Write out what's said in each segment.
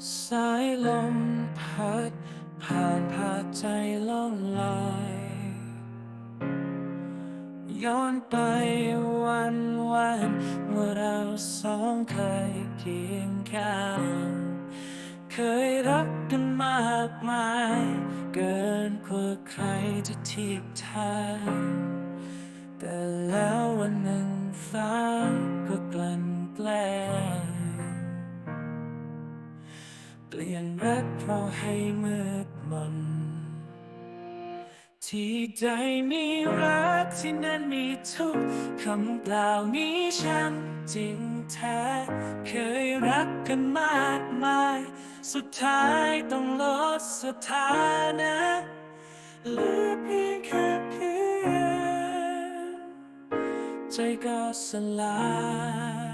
สายลมพัด ผ่านพาใจล่องลอยย้อนไปวันวันเมื่อเราสองเคยเคียงข้างเคยรักกันมากมาย เกินกว่าใครจะเทียบทานแต่แล้ววันหนึ่งฟ้าก็กลั่นแกล้ง เปลี่ยนรักเพราะให้มืดมนที่ใจมีรักที่นั้นมีทุกคำกล่าวนี้ช่างจริงแท้เคยรักกันมากมาย สุดท้ายต้องลดสถานะเหลือเพียงแค่เพื่อนใจก็สลาย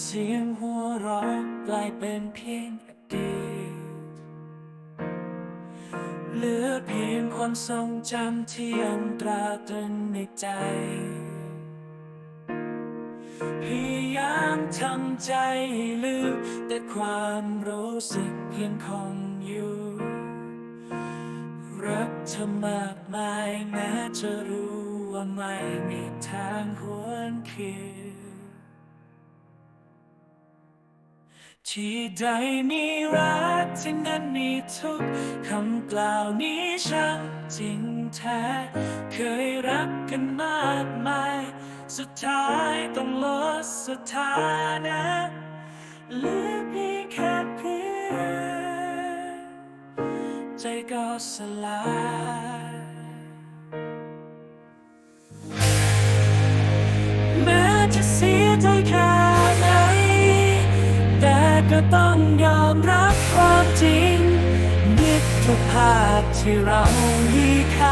เสียงหัวเราะกลายเป็นเพียงอดีตเหลือเพียงความทรงจำที่ยังตราตรึงในใจ พยายามทำใจให้ลืม แต่ความรู้สึกยังคงอยู่ รักเธอมากมายแม้จะรู้ว่าไม่มีทางหวนคืน ที่ใดมีรักที่นั้นมีทุกคำกล่าวนี้ช่างจริงแท้ เคยรักกันมากมาย สุดท้ายต้องลดสถานะเหลือเพียงแค่เพื่อนใจก็สลายแม้จะเสียใจแค่ ก็ต้องยอมรับความจริงมิตรภาพที่เรามีค่ากว่า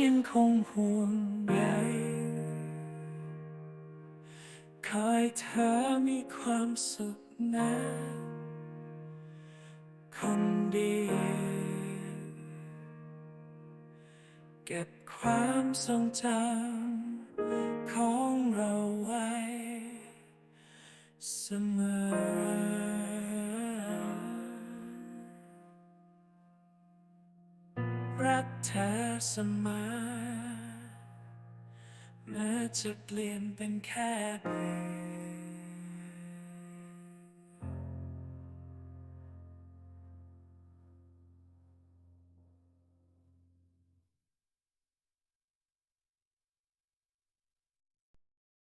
ยังคงห่วงใยคอยเธอมีความสุขนะคนดีเก็บความทรงจำของเราไว้เสมอ รักเธอเสมอแม้จะเปลี่ยนเป็นแค่เพียง